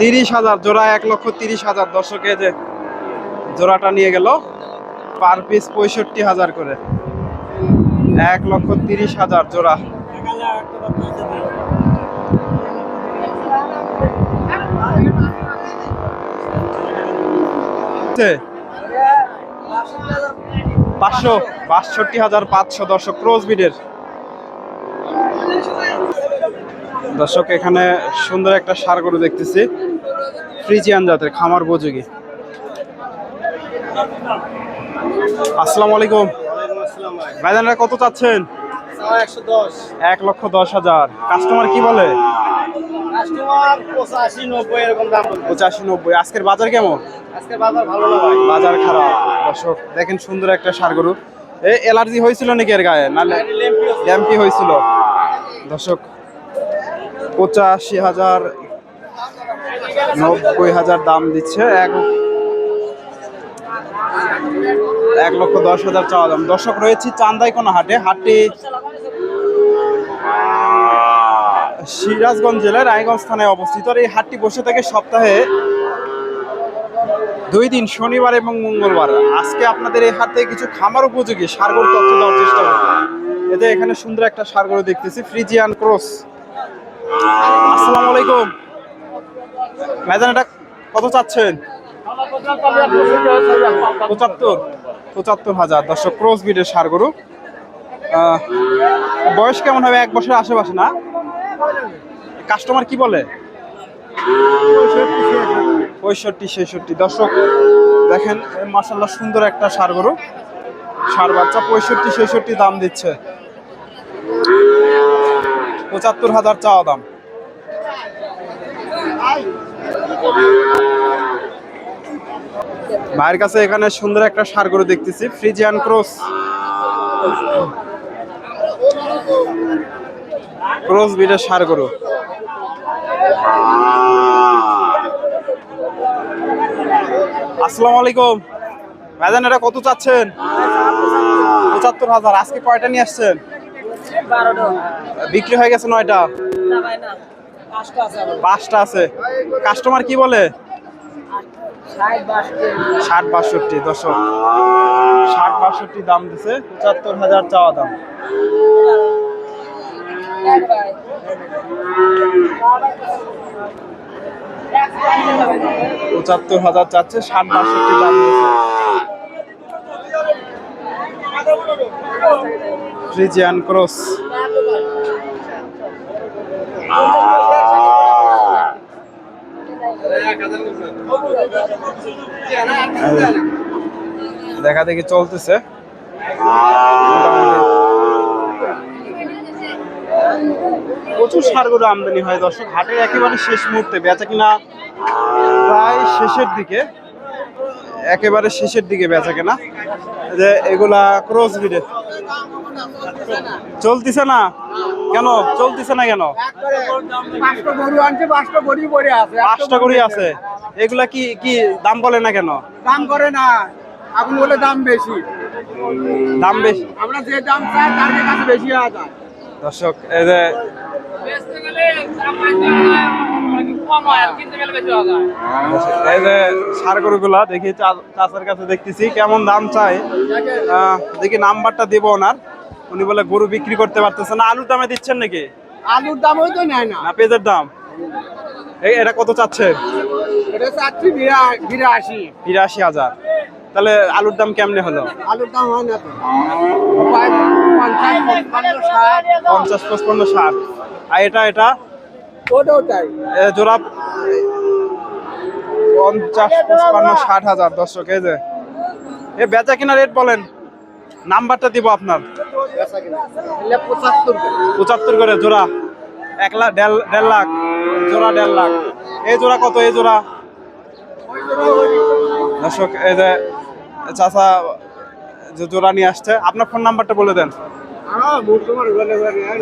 তিরিশ হাজার, জোড়া এক লক্ষ তিরিশ হাজার। দর্শকে যে জোড়াটা নিয়ে গেল, পার পিস পঁয়ষট্টি হাজার করে। এক লক্ষ তিরিশ হাজার জোড়া। পাঁচশো, বাষট্টি হাজার পাঁচশো দর্শক ক্রোজ বিডের দর্শক এখানে সুন্দর একটা সার গরু দেখতেছি। ফ্রিজিয়ান জাতের খামার উপযোগী। আসসালামু আলাইকুম। ভাইজানরা কত চাচ্ছেন? এক লক্ষ দশ হাজার। কাস্টমার কি বলে? পঁচাশি নব্বই আজকের বাজার কেমন? বাজার খারাপ। দর্শক দেখেন সুন্দর একটা সার গরু। এ অ্যালার্জি হয়েছিল নাকি এর গায়ে? না ল্যাম্পি হয়েছিল। দর্শক পঁচাশি হাজার, নব্বই হাজার দাম দিচ্ছে। এক এক লক্ষ দশ হাজার চাওয়া দাম। দর্শক, রয়েছে চান্দাই কোনো হাটে। হাটটি সিরাজগঞ্জ জেলার রায়গঞ্জ থানায় অবস্থিত। আর এই হাটটি বসে থাকে সপ্তাহে দুই দিন, শনিবার এবং মঙ্গলবার। আজকে আপনাদের এই হাট কিছু খামার উপযোগী সারগর তথ্য দেওয়ার চেষ্টা করব। এতে এখানে সুন্দর একটা সারগর দেখতেছি। Friesian cross. আসসালামু আলাইকুম ভাইজান এটা কত চাচ্ছেন? পঁচাত্তর। পঁচাত্তর হাজার। দর্শক ক্রস বিডের সার গরু। বয়স কেমন হবে? এক বছরের আশেপাশে, না? কাস্টমার কি বলে? পঁয়ষট্টি, ছেষট্টি। দর্শক, দেখেন মাসাল্লাহ সুন্দর একটা সার গরু। সার বাচ্চা পঁয়ষট্টি, ছেষট্টি দাম দিচ্ছে। পঁচাত্তর হাজার চাওয়া দাম। ভাইয়ের কাছে এখানে সুন্দর একটা সার গরু দেখতেছি ফ্রিজিয়ান ক্রস ক্রস বিডের সার গরু। আসসালামু আলাইকুম। ভাইজান, এটা কত চাচ্ছেন? পঁচাত্তর হাজার। আজকে কয়টা নিয়ে আসছেন? বিক্রি হয়ে গেছে নয়টা? পাঁচটা আছে কাস্টমার কি বলে? ষাট বাষট্টি। দশক ষাট বাষট্টি দাম দিছে পঁচাত্তর হাজার চাওয়া দাম। পঁচাত্তর হাজার চাচ্ছে ষাট বাষট্টি দাম দিছে। ফ্রিজিয়ান ক্রস দেখা দেখি চলতেছে। প্রচুর সারগুলো আমদানি হয় দর্শক হাটের একেবারে শেষ মুহূর্তে বেচা কিনা প্রায় শেষের দিকে একেবারে শেষের দিকে বেচা কেনা। যে এগুলা ক্রস বিডে চলতিছে না? কেন? চলতিছে না কেন? পাঁচটা গরু আছে এগুলা কি কি দাম বলে না কেন? দাম করে না। আপনি বলে দাম বেশি। দাম বেশি। আমরা যে দাম চাই তার কাছে বেশি আছে দর্শক এই যে এই যে সার গরুগুলা দেখি চা- চাচার কাছে দেখতেছি কেমন দাম চাই? দেখি নাম্বারটা দিব ওনার। উনি বলে গরু বিক্রি করতে পারতেছে না আলুর দামে দিচ্ছেন নাকি? আলুর দাম ওই তো নেয় না। না পেঁয়াজের দাম? এই এটা কত চাচ্ছেন এটা চাচ্ছি বিরা বিরাশি। বিরাশি হাজার। তাহলে আলুর দাম কেমনে হলো? আলুর দাম হয় না তো। পঞ্চাশ পঞ্চান্ন ষাট। আর এটা এটা? ওটাও তাই। জোড়া? পঞ্চাশ পঁচপান্ন ষাট হাজার দর্শক এই যে। এ বেচা কিনা রেট বলেন। নাম্বারটা দিব আপনার। পঁচাত্তর করে। জোড়া। এক লাখ দেড় লাখ। জোড়া দেড় লাখ। এই জোড়া কত? এই জোড়া? দর্শক এই যে চাচা যে জোড়া নিয়ে আসছে। আপনার ফোন নাম্বারটা বলে দেন।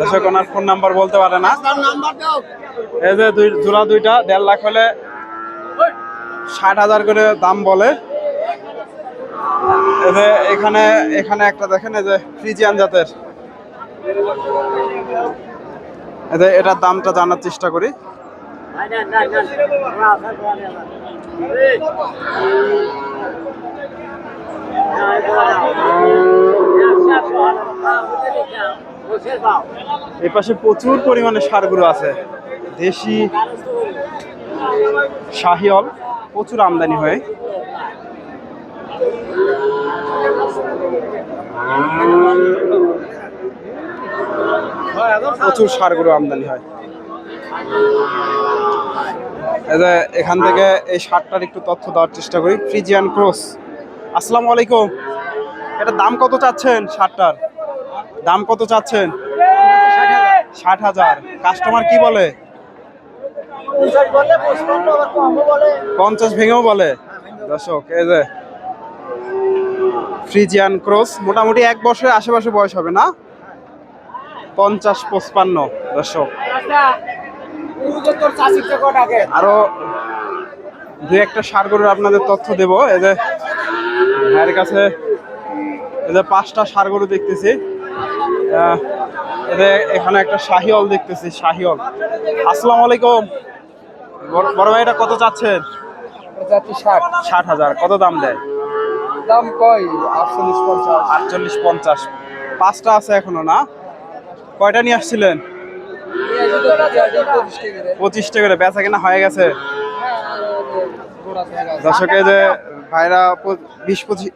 দর্শক ফোন নাম্বার বলতে পারে না। এই যে জোড়া দুইটা, দেড় লাখ হলে ষাট হাজার করে দাম বলে। যে এখানে এখানে একটা দেখেন, এই যে ফ্রিজিয়ান জাতের। এই এটার দামটা জানার চেষ্টা করি। এই পাশে প্রচুর পরিমাণে সারগুলো আছে। দেশি শাহিওল, প্রচুর আমদানি হয়। প্রচুর সারগুলো আমদানি হয়। এখান থেকে এই সারটার একটু তথ্য দেওয়ার চেষ্টা করি। Friesian cross. আসসালামু আলাইকুম। এটা দাম কত চাচ্ছেন সারটার দাম কত চাচ্ছেন? ষাট হাজার। কাস্টমার কি বলে? পঞ্চাশ ভেঙেও বলে। দর্শক, এই যে ফ্রিজিয়ান ক্রস, মোটামুটি এক বছরের আশেপাশে বয়স হবে না? পঞ্চাশ পঁচপান্ন, দর্শক। আরও দু একটা সার আপনাদের তথ্য দেব। এই যে ভাইয়ের কাছে যে পাঁচটা সার গরু দেখতেছি। এই এখানে একটা শাহিওল দেখতেছি শাহিওল আসসালামু আলাইকুম। বড় ভাই এটা কত চাচ্ছেন? ষাট হাজার। কত দাম দেয়? দাম কয়? আটচল্লিশ পঞ্চাশ। আটচল্লিশ পঞ্চাশ। পাঁচটা আছে এখনও না? কয়টা নিয়ে আসছিলেন? পঁচিশটা করে। বেচা কেনা হয়ে গেছে। দর্শকে যে ভাইরা বিশ পঁচিশ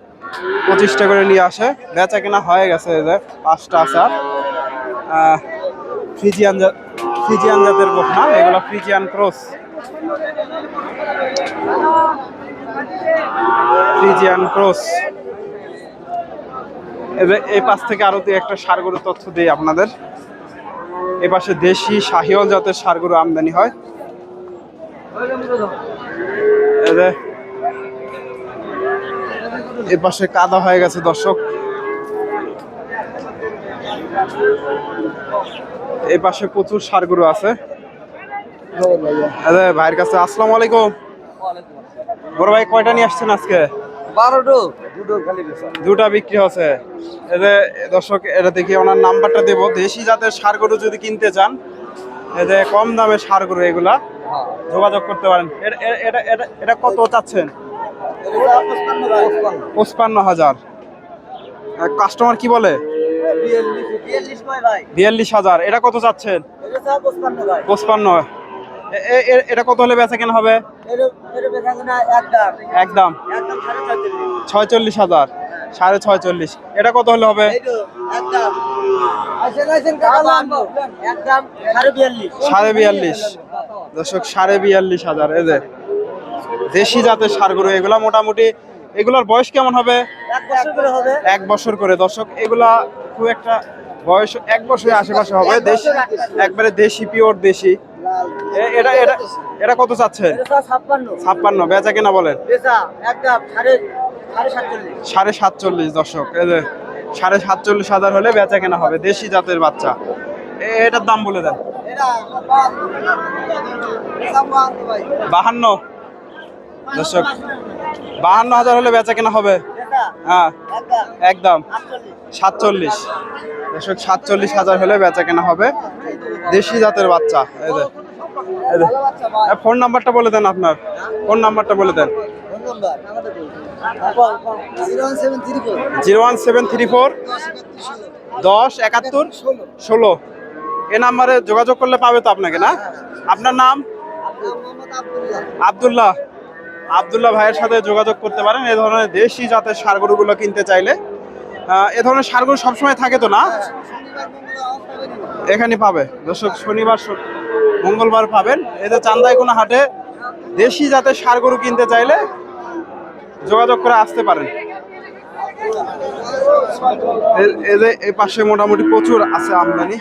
পঁচিশটা করে নিয়ে আসে বেচা কেনা হয়ে গেছে যে পাঁচটা আহ, ফ্রিজিয়ান ফ্রিজিয়ান জাতের গোফ না এগুলো ফ্রিজিয়ান ক্রস। Friesian cross. এই পাশ থেকে আরও দুই একটা সারগরু তথ্য দিই আপনাদের। এই পাশে দেশি শাহিওল জাতের সারগরু আমদানি হয়। এ পাশে কাদা হয়ে গেছে দর্শক। এই পাশে প্রচুর সারগরু আছে। ভাইয়ের কাছে আসসালামু আলাইকুম। বড় ভাই কয়টা নিয়ে আসছেন আজকে? বারোটো। দুটো দুটা বিক্রি হচ্ছে। দর্শক এটা দেখি ওনার নাম্বারটা দেবো। দেশি জাতের সার গরু যদি কিনতে চান যে কম দামে সার গরু এগুলা। যোগাযোগ করতে পারেন। এটা এটা এটা কত চাচ্ছেন? পঁচপান্ন হাজার। কাস্টমার কি বলে? বিয়াল্লিশ হাজার। এটা কত চাচ্ছেন? পঁচপান্ন। এটা কত হলে বেচা কেন হবে? একদম ছয়চল্লিশ হাজার। সাড়ে ছয়চল্লিশ। এটা কত হলে হবে? সাড়ে বিয়াল্লিশ। দর্শক সাড়ে বিয়াল্লিশ হাজার যে। দেশি জাতের সারগুলো এগুলা মোটামুটি এগুলার বয়স কেমন হবে? এক বছর করে দর্শক এগুলা খুব একটা বয়স এক বছরের আশেপাশে হবে। দেশি একবারে দেশি পিওর দেশি। এটা এটা এটা কত চাচ্ছেন? ছাপ্পান্ন। বেচা কেনা বলেন? সাড়ে সাতচল্লিশ। দর্শক এই যে সাড়ে সাতচল্লিশ হাজার হলে বেচা কেনা হবে দেশি জাতের বাচ্চা। এটার দাম বলে দেন। বাহান্ন। দর্শক বাহান্ন হাজার হলে বেচা কেনা হবে। হ্যাঁ। একদম? সাতচল্লিশ। দর্শক সাতচল্লিশ হাজার হলে বেচা কেনা হবে। দেশি জাতের বাচ্চা এই যে। ফোন নাম্বারটা বলে দেন আপনার। ফোন নাম্বারটা বলে দেন। Zero one seven three four. দশ, একাত্তর, ষোলো। এ নাম্বারে যোগাযোগ করলে পাবে তো আপনাকে, না? আপনার নাম? আবদুল্লাহ। আবদুল্লাহ ভাইয়ের সাথে যোগাযোগ করতে পারেন। এ ধরনের দেশি জাতের সারগরুগুলো কিনতে চাইলে। এ ধরনের সারগরু সবসময় থাকে তো, না? এখানে পাবে। দর্শক, শনিবার মঙ্গলবার পাবেন। এই যে চান্দাই কোনো হাটে দেশি জাতের সারগরু কিনতে চাইলে যোগাযোগ করে আসতে পারেন। এই যে এই পাশে মোটামুটি প্রচুর আছে আমদানি।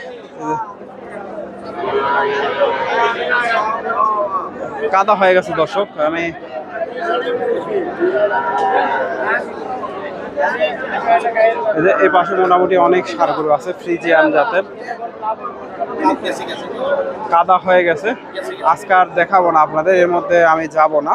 কাদা হয়ে গেছে দর্শক, আমি এই পাশে মোটামুটি অনেক সার সারগরু আছে ফ্রিজিয়ান জাতের। কাদা হয়ে গেছে। আজকে আর দেখাবো না আপনাদের, এর মধ্যে আমি যাব না।